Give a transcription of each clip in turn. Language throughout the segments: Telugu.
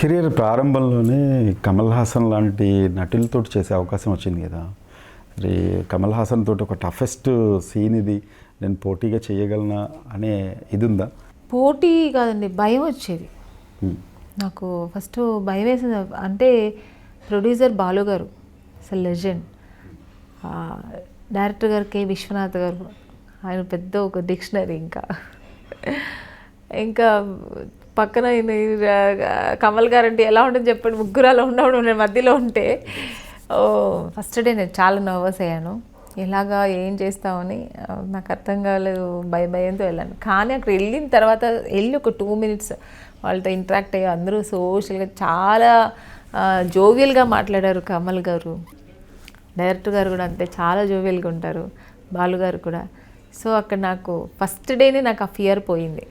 కెరీర్ ప్రారంభంలోనే కమల్ హాసన్ లాంటి నటులతో చేసే అవకాశం వచ్చింది కదా. మరి కమల్ హాసన్ తోటి ఒక టఫెస్ట్ సీన్ ఇది. నేను పోటీగా చేయగలనా అనే ఇది ఉందా పోటీ కాదండి భయం వచ్చేది. నాకు ఫస్ట్ భయం వేసింది. అంటే ప్రొడ్యూసర్ బాలు గారు అసలు లెజెండ్. డైరెక్టర్ గారు కె. విశ్వనాథ్ గారు ఆయన పెద్ద ఒక డిక్షనరీ ఇంకా. ఇంకా పక్కన కమల్ గారు అంటే ఎలా ఉంటుంది చెప్పండి? ముగ్గురు అలా ఉన్నప్పుడు నేను మధ్యలో ఉంటే. ఓ ఫస్ట్ డే నేను చాలా నర్వస్ అయ్యాను. ఎలాగా ఏం చేస్తామని నాకు అర్థం కాలేదు భయ భయంతో వెళ్ళాను. కానీ అక్కడ వెళ్ళిన తర్వాత వెళ్ళి ఒక టూ మినిట్స్ వాళ్ళతో ఇంటరాక్ట్ అయ్యి అందరూ సోషల్గా చాలా జోవియల్గా మాట్లాడారు కమల్ గారు. డైరెక్టర్ గారు కూడా అంతే చాలా జోవియల్గా ఉంటారు బాలు గారు కూడా. సో అక్కడ నాకు ఫస్ట్ డేనే నాకు ఆ ఫియర్ పోయింది.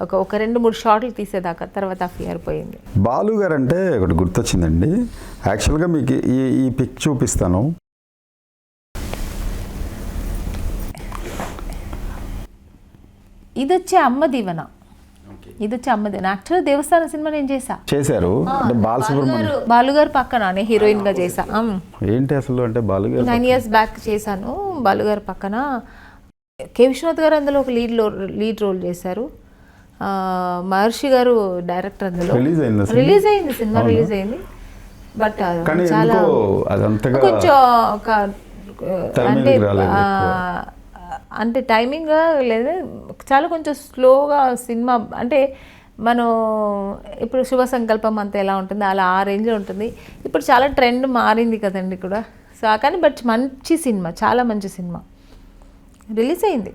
ఒక ఒక రెండు మూడు షాట్లు తీసేదాకా తర్వాత ఆ ఫియర్ పోయింది. బాలు గారు అంటే ఒకటి గుర్తొచ్చిందండి. యాక్చువల్గా మీకు ఈ ఈ పిక్ చూపిస్తాను. ఇది వచ్చే అమ్మ దీవెన. ఇది వచ్చే అమ్మ దీవెన. యాక్చువల్గా దేవస్థానం సినిమా నేను చేసా చేశారు. అంటే బాలసుబ్రహ్మణ్యం బాలుగారు పక్కన నేను హీరోయిన్గా చేసా ఏంటి అసలు అంటే బాలు గారు నైన్ ఇయర్స్ బ్యాక్ చేశాను బాలుగారు పక్కన. కే విశ్వనాథ్ గారు అందులో ఒక లీడ్లో లీడ్ రోల్ చేశారు. మహర్షి గారు డైరెక్టర్ అందులో. రిలీజ్ అయిందా సినిమా? రిలీజ్ అయింది సినిమా రిలీజ్ అయింది బట్ చాలా కొంచెం ఒక అంటే అంటే టైమింగ్ లేదు చాలా కొంచెం స్లోగా సినిమా అంటే మనం ఇప్పుడు శుభ సంకల్పం అంతా ఎలా ఉంటుంది అలా ఆ రేంజ్లో ఉంటుంది. ఇప్పుడు చాలా ట్రెండ్ మారింది కదండి కూడా సో కానీ బట్ మంచి సినిమా చాలా మంచి సినిమా. రిలీజ్ అయింది